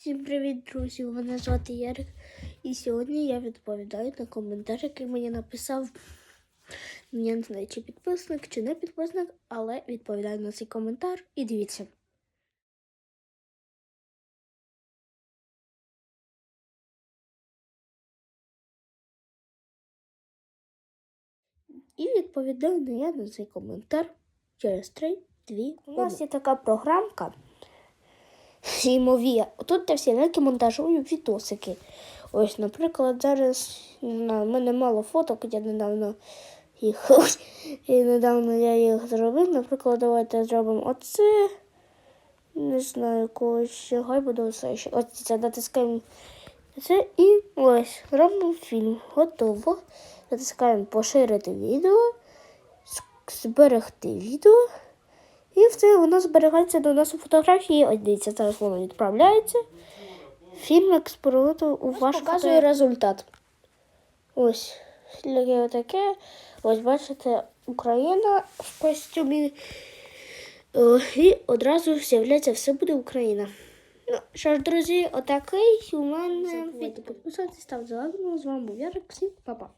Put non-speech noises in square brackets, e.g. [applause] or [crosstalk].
Всім привіт, друзі! Мене звати Ярик. І сьогодні я відповідаю на коментар, який мені написав. Я не знаю, чи підписник, чи не підписник, але відповідаю на цей коментар і дивіться. І відповідаю на я на цей коментар через 3, 2, У нас є така програмка. Сімові. Тут де всі ляки монтажують відосики. Ось, наприклад, зараз на мене мало фоток, я недавно їх. [laughs] І недавно я їх зробив. Наприклад, давайте зробимо оце. Не знаю, когось ще хай буде оце ще. Ось це натискаємо це і ось робимо фільм. Готово. Натискаємо поширити відео, зберегти відео. І все, воно зберігається до нас у фотографії. Ось дивіться, зараз воно відправляється. Фільм експерименту у ваш показує результат. Ось таке таке. Ось бачите, Україна в костюмі. І одразу з'являється все буде Україна. Ну, що ж, друзі, отакий у мене. Підписуйтесь, ставте лайк. Ну, З вами був Ярик. Всім па-па.